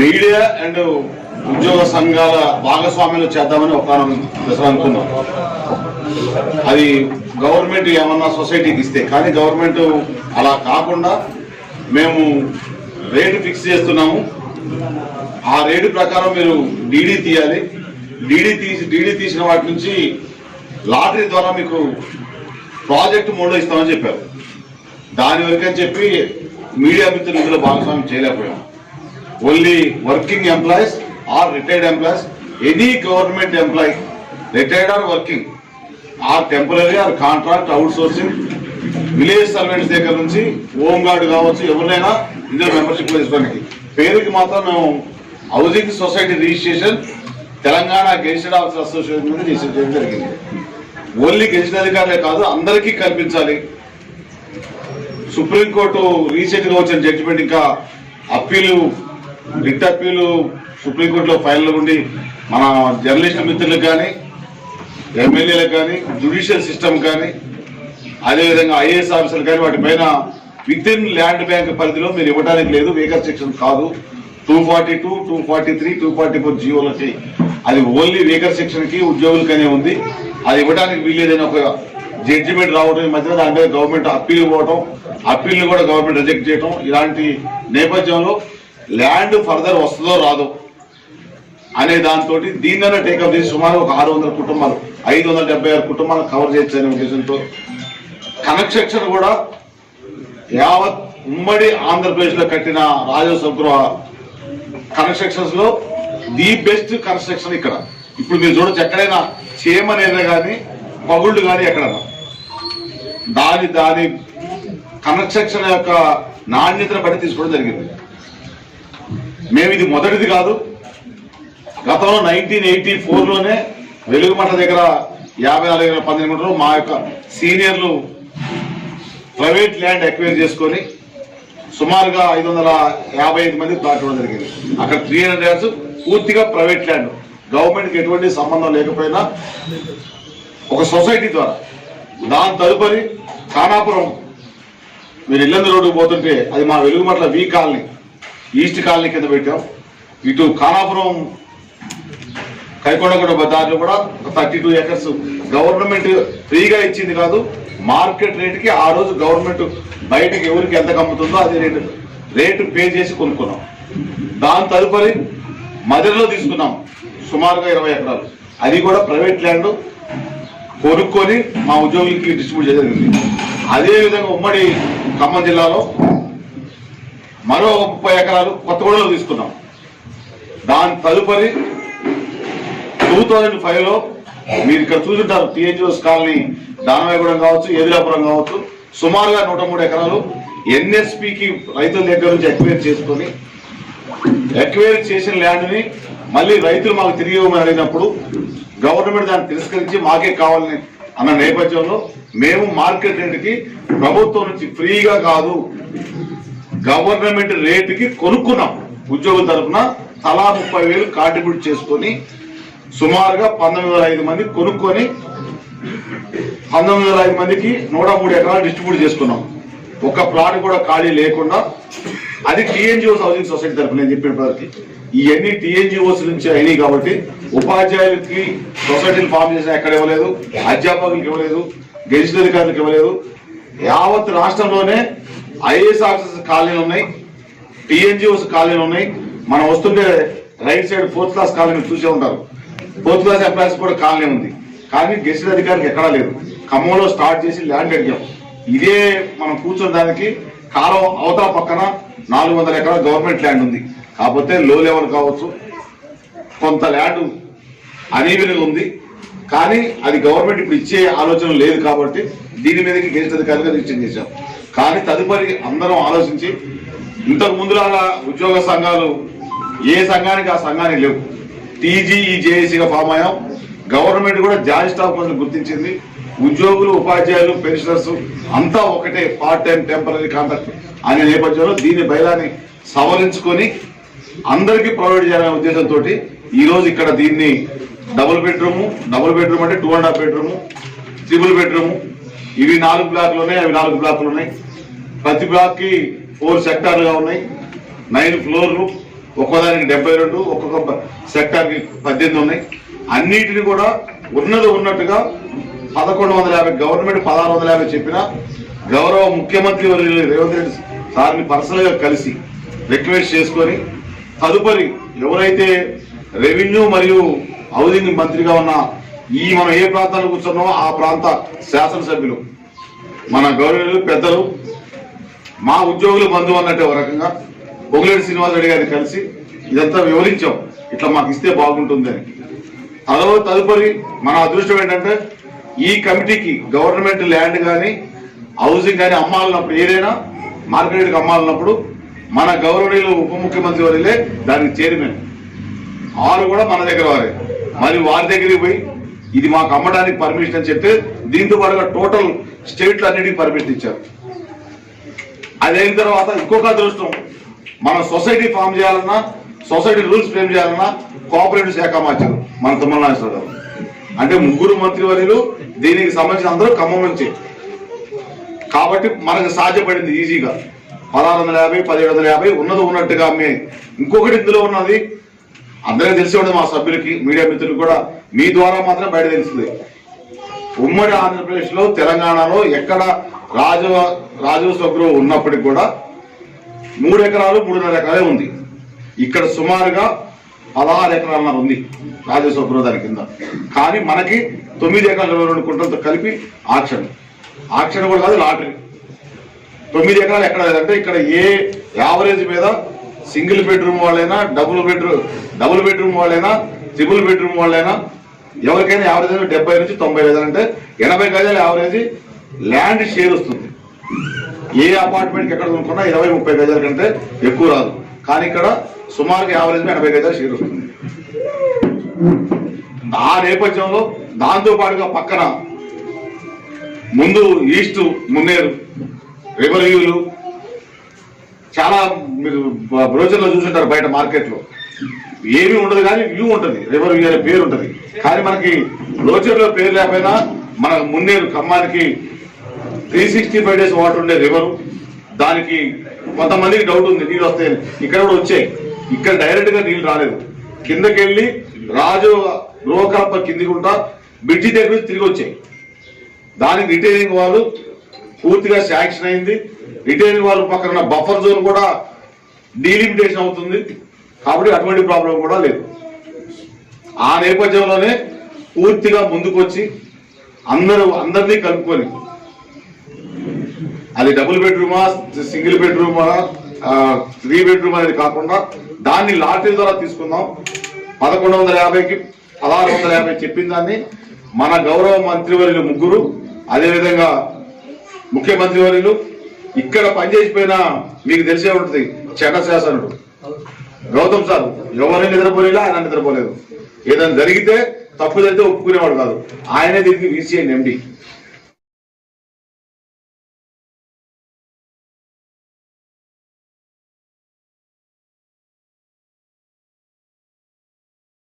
Media and ఉద్యోగ సంఘాల భాగస్వామ్యంలో చేద్దామని ఒక దశ అనుకున్నాం. అది గవర్నమెంట్ ఏమన్నా సొసైటీకి ఇస్తే కానీ గవర్నమెంట్ అలా కాకుండా మేము రేటు ఫిక్స్ చేస్తున్నాము. ఆ రేటు ప్రకారం మీరు డీడీ తీయాలి. డీడీ తీసి డీడీ తీసిన వాటి నుంచి లాటరీ ద్వారా మీకు ప్రాజెక్ట్ మూడో ఇస్తామని చెప్పారు. దాని వరకని చెప్పి మీడియా మిత్రులు ఇందులో భాగస్వామ్యం చేయలేకపోయాం. Only working employees or retired employees any government employee retired or working or temporary or contract outsourcing village servants దగ్గర నుంచి హోమ్ గార్డ్ కావచ్చు ఎవరినైనా ఇందులో మెంబర్షిప్ తీసుకోవడానికి పేరుకి మాత్రం మేము housing society registration Telangana gazetted officer association మీద రిజిస్టర్ చేయడం జరిగింది. ఓన్లీ గెజిటెడ్ అధికారులే కాదు అందరికీ కల్పించాలి. సుప్రీంకోర్టు రీసెంట్గా వచ్చిన జడ్జిమెంట్ ఇంకా అప్పీలు రిట్ అప్పీలు సుప్రీంకోర్టులో ఫైల్ ఉండి మన జర్నలిస్ట్ మిత్రులకు కానీ ఎమ్మెల్యేలకు కానీ జ్యుడిషియల్ సిస్టమ్ కానీ అదేవిధంగా ఐఏఎస్ ఆఫీసర్లు కానీ వాటిపైన విత్ ఇన్ ల్యాండ్ బ్యాంక్ పరిధిలో మీరు ఇవ్వడానికి లేదు వేకర్ సెక్షన్ కాదు. Two forty two two forty three two forty four జియోలకి అది ఓన్లీ వేకర్ సెక్షన్కి ఉద్యోగులకనే ఉంది. అది ఇవ్వడానికి వీల్లేదని ఒక జడ్జిమెంట్ రావడం ఈ మధ్యన దాని మీద గవర్నమెంట్ అప్పీల్ పోవటం అప్పీల్ని కూడా గవర్నమెంట్ రిజెక్ట్ చేయటం ఇలాంటి నేపథ్యంలో ల్యాండ్ ఫర్దర్ వస్తుందో రాదో అనే దాంతో దీన్నైనా టేకప్ చేసి సుమారు ఒక ఆరు వందల కుటుంబాలు ఐదు వందల డెబ్బై ఆరు కుటుంబాలను కవర్ చేయొచ్చు అనే ఉద్దేశంతో కన్స్ట్రక్షన్ కూడా యావత్ ఉమ్మడి ఆంధ్రప్రదేశ్లో కట్టిన రాజస్వ గృహ కన్స్ట్రక్షన్స్లో ది బెస్ట్ కన్స్ట్రక్షన్ ఇక్కడ. ఇప్పుడు మీరు చూడొచ్చు ఎక్కడైనా చీమనేదే కానీ పగుళ్ళు కానీ ఎక్కడైనా దాని దాని కన్స్ట్రక్షన్ యొక్క నాణ్యతను బట్టి తీసుకోవడం జరిగింది. మేము ఇది మొదటిది కాదు. గతంలో నైన్టీన్ ఎయిటీ ఫోర్లోనే వెలుగుమట దగ్గర యాభై నాలుగు వేల పన్నెండు గుంటలు మా యొక్క సీనియర్లు ప్రైవేట్ ల్యాండ్ ఎక్వైర్ చేసుకొని సుమారుగా ఐదు వందల యాభై ఐదు మంది దాటడం జరిగింది. అక్కడ త్రీ హండ్రెడ్ యార్డ్స్ పూర్తిగా ప్రైవేట్ ల్యాండ్. గవర్నమెంట్కి ఎటువంటి సంబంధం లేకపోయినా ఒక సొసైటీ ద్వారా. దాని తదుపరి ఖానాపురం. మీరు ఇల్లందు రోడ్డు పోతుంటే అది మా Velugumatla V colony. East colony కింద పెట్టాం. ఇటు ఖానాపురం కైకొండగూడ దారిలో కూడా థర్టీ టూ ఎకర్స్ గవర్నమెంట్ ఫ్రీగా ఇచ్చింది కాదు. మార్కెట్ రేటుకి ఆ రోజు గవర్నమెంట్ బయటకు ఎవరికి ఎంత కమ్ముతుందో అది రేటు రేటు పే చేసి కొనుక్కున్నాం. దాని తదుపరి మదర్లో తీసుకున్నాం సుమారుగా ఇరవై ఎకరాలు. అది కూడా ప్రైవేట్ ల్యాండ్ కొనుక్కొని మా ఉద్యోగులకి డిస్ట్రిబ్యూట్ చేయగలిగింది అదేవిధంగా ఉమ్మడి ఖమ్మం జిల్లాలో మరో ఒక ముప్పై ఎకరాలు కొత్తగూడలో తీసుకున్నాం. దాని తదుపరి టూ థౌజండ్ ఫైవ్లో మీరు ఇక్కడ చూసుంటారు టిహెచ్ఓస్ కాలనీ దానమయగూడెం కావచ్చు ఎదిలాపురం కావచ్చు సుమారుగా నూట మూడు ఎకరాలు ఎన్ఎస్పికి రైతుల దగ్గర నుంచి ఎక్వైర్ చేసుకొని ఎక్వైర్ చేసిన ల్యాండ్ని మళ్ళీ రైతులు మాకు తిరిగి ఇవ్వమని అడిగినప్పుడు గవర్నమెంట్ దాన్ని తిరస్కరించి మాకే కావాలని అన్న నేపథ్యంలో మేము మార్కెట్ రేటుకి ప్రభుత్వం నుంచి ఫ్రీగా కాదు గవర్నమెంట్ రేటుకి కొనుక్కున్నాం. ఉద్యోగుల తరఫున తలా ముప్పై వేలు కాంట్రిబ్యూట్ చేసుకొని సుమారుగా పంతొమ్మిది ఐదు మంది కొనుక్కొని పంతొమ్మిది ఐదు మందికి నూట మూడు ఎకరాలు డిస్ట్రిబ్యూట్ చేసుకున్నాం. ఒక ప్లాట్ కూడా ఖాళీ లేకుండా. అది టీఎన్జిఓస్ హౌసింగ్ సొసైటీ తరఫున నేను చెప్పిన ప్రతి ఇవన్నీ టీఎన్జిఓస్ నుంచి అయినాయి కాబట్టి ఉపాధ్యాయులకి సొసైటీలు ఫామ్ చేసిన ఎక్కడ ఇవ్వలేదు అధ్యాపకులకు ఇవ్వలేదు గెజిటెడ్ అధికారులకు ఇవ్వలేదు. యావత్ రాష్ట్రంలోనే ఐఏఎస్ ఆఫీసర్స్ కాలనీలు ఉన్నాయి టీఎన్జిఓస్ ఖాళీలు ఉన్నాయి. మనం వస్తుంటే right side fourth class colony చూసే ఉంటారు. ఫోర్త్ క్లాస్ ఎంప్లాయీస్ కూడా కాలనీ ఉంది. కానీ గెస్ట్ అధికారికి ఎక్కడా లేదు. ఖమ్మంలో స్టార్ట్ చేసి ల్యాండ్ అడిగాం. ఇదే మనం కూర్చున్న దానికి కాలం అవతల పక్కన నాలుగు వందల ఎకరాల గవర్నమెంట్ ల్యాండ్ ఉంది. కాకపోతే లో లెవెల్ కావచ్చు. కొంత ల్యాండ్ అనీవెన్గా ఉంది. కానీ అది గవర్నమెంట్ ఇప్పుడు ఇచ్చే ఆలోచన లేదు కాబట్టి దీని మీదకి గెజిట్ అధికారులుగా రిజిస్టర్ చేశాం. కానీ తదుపరి అందరం ఆలోచించి ఇంతకు ముందులాగా ఉద్యోగ సంఘాలు ఏ సంఘానికి ఆ సంఘానికి లేవు. టీజీఈ జేఏసీగా ఫామ్ అయ్యాం. గవర్నమెంట్ కూడా జాయింట్ స్టాఫ్ మంత్రి గుర్తించింది. ఉద్యోగులు ఉపాధ్యాయులు పెన్షనర్స్ అంతా ఒకటే పార్ట్ టైం టెంపరీ కాంట్రాక్ట్ అనే నేపథ్యంలో దీని బయలాన్ని సవరించుకొని అందరికీ ప్రొవైడ్ చేయాలనే ఉద్దేశంతో ఈరోజు ఇక్కడ దీన్ని డబుల్ బెడ్రూము డబుల్ బెడ్రూమ్ అంటే two and half bedroom triple bedroom ఇవి నాలుగు బ్లాక్లు ఉన్నాయి అవి నాలుగు బ్లాక్లు ఉన్నాయి. ప్రతి బ్లాక్కి ఫోర్ సెక్టార్లుగా ఉన్నాయి. నైన్ ఫ్లోర్లు ఒక్కోదానికి డెబ్బై రెండు ఒక్కొక్క సెక్టార్కి పద్దెనిమిది ఉన్నాయి. అన్నిటిని కూడా ఉన్నది ఉన్నట్టుగా పదకొండు వందల యాభై గవర్నమెంట్ పదహారు వందల యాభై చెప్పిన గౌరవ ముఖ్యమంత్రి రేవంత్ రెడ్డి సార్ని పర్సనల్గా కలిసి రిక్వెస్ట్ చేసుకొని తదుపరి ఎవరైతే రెవెన్యూ మరియు హౌసింగ్ మంత్రిగా ఉన్న ఈ మనం ఏ ప్రాంతాన్ని కూర్చున్నామో ఆ ప్రాంత శాసనసభ్యులు మన గౌరవులు పెద్దలు మా ఉద్యోగులు బంధువు అన్నట్టు ఒక రకంగా పొగులేటి శ్రీనివాస్ రెడ్డి గారిని కలిసి ఇదంతా వివరించాం. ఇట్లా మాకు ఇస్తే బాగుంటుందని అదో తదుపరి మన అదృష్టం ఏంటంటే ఈ కమిటీకి గవర్నమెంట్ ల్యాండ్ కానీ హౌసింగ్ కానీ అమ్మాలన్నప్పుడు ఏదైనా మార్కెట్కి అమ్మాలన్నప్పుడు మన గౌరవనీయులు ఉప ముఖ్యమంత్రి వారిలే దానికి చైర్మన్. వారు కూడా మన దగ్గర వారే. మరి వారి దగ్గరికి పోయి ఇది మాకు అమ్మడానికి పర్మిషన్ అని చెప్తే దీంతో పాటుగా టోటల్ స్టేట్లు అన్నిటికీ పర్మిషన్ ఇచ్చారు. అదైన తర్వాత ఇంకొక అదృష్టం మన సొసైటీ ఫామ్ చేయాలన్నా సొసైటీ రూల్స్ ఫ్రేమ్ చేయాలన్నా కోఆపరేటివ్ శాఖ మార్చారు మన తుమ్మలనాగేశ్వర గారు అంటే ముగ్గురు మంత్రివర్యులు దీనికి సంబంధించిన అందరూ ఖమ్మం నుంచి. కాబట్టి మనకు సాధ్యపడింది ఈజీగా. పదహారు వందల యాభై పదిహేడు వందల యాభై ఉన్నది ఉన్నట్టుగా అమ్మే ఇంకొకటి ఇందులో ఉన్నది అందరికీ తెలిసి ఉండదు మా సభ్యులకి మీడియా మిత్రులు కూడా. మీ ద్వారా మాత్రం బయట తెలుస్తుంది. ఉమ్మడి ఆంధ్రప్రదేశ్లో తెలంగాణలో ఎక్కడ రాజు రాజు స్వగృహం ఉన్నప్పటికి కూడా మూడు ఎకరాలు మూడున్నర ఎకరాలే ఉంది. ఇక్కడ సుమారుగా పదహారు ఎకరాలన్నర ఉంది రాజస్వ గృహ దాని కింద. కానీ మనకి తొమ్మిది ఎకరాల ఇరవై రెండు కుంటలతో కలిపి ఆక్షన్. ఆక్షన్ కూడా కాదు లాటరీ. తొమ్మిది ఎకరాలు ఎక్కడ లేదంటే ఇక్కడ ఏ యావరేజ్ మీద సింగిల్ బెడ్రూమ్ వాళ్ళైనా డబుల్ బెడ్రూమ్ డబుల్ బెడ్రూమ్ వాళ్ళైనా త్రిబుల్ బెడ్రూమ్ వాళ్ళైనా ఎవరికైనా యావరేజ్ డెబ్బై నుంచి తొంభై గజాలు అంటే ఎనభై గజాలు యావరేజ్ ల్యాండ్ షేర్ వస్తుంది. ఏ అపార్ట్మెంట్ ఎక్కడ కొనుక్కున్నా ఇరవై ముప్పై గజాల కంటే ఎక్కువ రాదు. కానీ ఇక్కడ సుమారుగా యావరేజ్ ఎనభై గజాలు షేర్ వస్తుంది. ఆ నేపథ్యంలో దాంతో పాటుగా పక్కన ముందు ఈస్ట్ మున్నేరు రివర్ వ్యూలు చాలా మీరు బ్రోచర్లో చూసుంటారు బయట మార్కెట్లో. ఏమీ ఉండదు కానీ వ్యూ ఉంటుంది. రివర్ వ్యూ అనే పేరు ఉంటుంది. కానీ మనకి బ్రోచర్లో పేరు లేకపోయినా మన Munneru ఖమ్మానికి three sixty five days water ఉండే రివర్ దానికి కొంతమందికి డౌట్ ఉంది నీళ్ళు వస్తాయని ఇక్కడ కూడా వచ్చాయి. ఇక్కడ డైరెక్ట్గా నీళ్ళు రాలేదు. కిందకి వెళ్ళి రాజు లోకల్ప కిందికుంటా బ్రిడ్జి దగ్గర నుంచి తిరిగి వచ్చాయి. దానికి రిటైనింగ్ వాళ్ళు పూర్తిగా శాంక్షన్ అయింది. రిటైనింగ్ వాళ్ళు పక్కన బఫర్ జోన్ కూడా డీలిమిటేషన్ అవుతుంది. కాబట్టి అటువంటి ప్రాబ్లం కూడా లేదు. ఆ నేపథ్యంలోనే పూర్తిగా ముందుకొచ్చి అందరూ అందరినీ కలుపుకొని అది డబుల్ బెడ్రూమా సింగిల్ బెడ్రూమా త్రీ బెడ్రూమ్ అనేది కాకుండా దాన్ని లాటరీ ద్వారా తీసుకుందాం. పదకొండు వందల యాభైకి పదహారు వందల యాభై చెప్పిన దాన్ని మన గౌరవ మంత్రివర్యులు ముగ్గురు అదేవిధంగా ముఖ్యమంత్రి వర్యులు ఇక్కడ పనిచేసిపోయిన మీకు తెలిసే ఉంటుంది చెడ్డ గౌతమ్ సార్ ఎవరైనా నిద్రపోలేలా ఆయన నిద్రపోలేదు. ఏదైనా జరిగితే తప్పు జరిగితే ఒప్పుకునేవాడు కాదు. ఆయనే దీనికి వీసీఐ ఎండి